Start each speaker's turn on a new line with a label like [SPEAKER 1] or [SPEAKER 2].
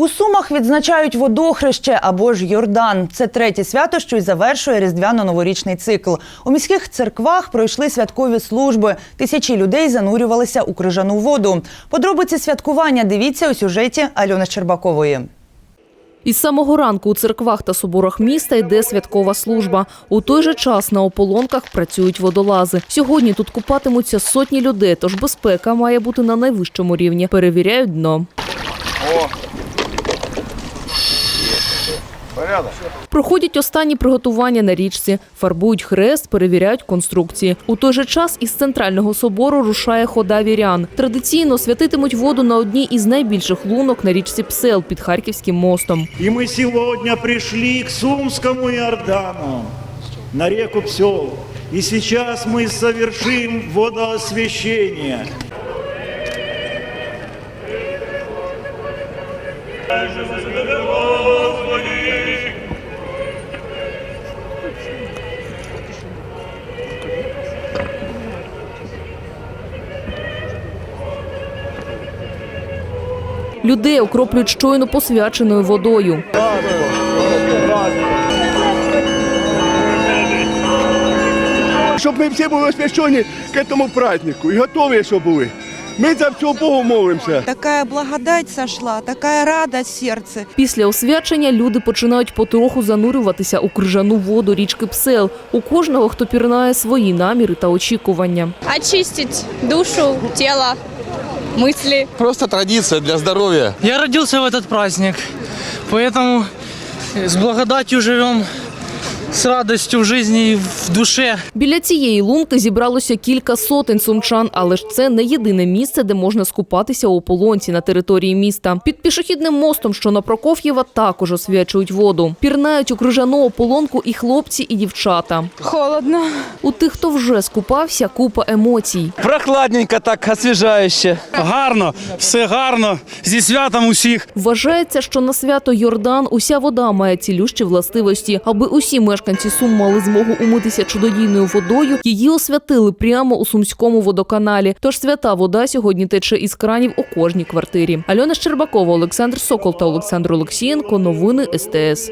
[SPEAKER 1] У Сумах відзначають водохреще або ж Йордан. Це третє свято, що й завершує різдвяно-новорічний цикл. У міських церквах пройшли святкові служби. Тисячі людей занурювалися у крижану воду. Подробиці святкування дивіться у сюжеті Альони Щербакової.
[SPEAKER 2] Із самого ранку у церквах та соборах міста йде святкова служба. У той же час на ополонках працюють водолази. Сьогодні тут купатимуться сотні людей, тож безпека має бути на найвищому рівні. Перевіряють дно. Проходять останні приготування на річці, фарбують хрест, перевіряють конструкції. У той же час із центрального собору рушає хода вірян. Традиційно святитимуть воду на одній із найбільших лунок на річці Псел під Харківським мостом.
[SPEAKER 3] И мы сегодня пришли к Сумскому Иордану, на реку Псел. И сейчас мы совершим водоосвящение.
[SPEAKER 2] Людей окроплюють щойно посвяченою водою.
[SPEAKER 4] щоб ми всі були освящені к цьому празднику і готові, щоб були. Ми за все Богу молимося.
[SPEAKER 5] Такая благодать сошла, такая радость в сердце.
[SPEAKER 2] Після освячення люди починають потроху занурюватися у крижану воду річки Псел. У кожного, хто пірнає свої наміри та очікування.
[SPEAKER 6] очистить душу, тело, мысли.
[SPEAKER 7] Просто традиция для здоровья.
[SPEAKER 8] Я родился в этот праздник, поэтому с благодатью живем, с радостью в жизни и в душе.
[SPEAKER 2] Біля цієї лунки зібралося кілька сотень сумчан, але ж це не єдине місце, де можна скупатися у ополонці на території міста. Під пішохідним мостом, що на Прокоф'єва, також освячують воду. Пірнають у крижану ополонку і хлопці, і дівчата.
[SPEAKER 6] Холодно.
[SPEAKER 2] У тих, хто вже скупався, купа емоцій.
[SPEAKER 7] Прохладненько так, освежающе.
[SPEAKER 8] Гарно, все гарно, зі святом усіх.
[SPEAKER 2] Вважається, що на свято Йордан уся вода має цілющі властивості. Аби усі мешканці Сум мали змогу умитися чудодійною водою, її освятили прямо у сумському водоканалі. Тож свята вода сьогодні тече із кранів у кожній квартирі. Альона Щербакова, Олександр Сокол та Олександр Олексієнко. Новини СТС.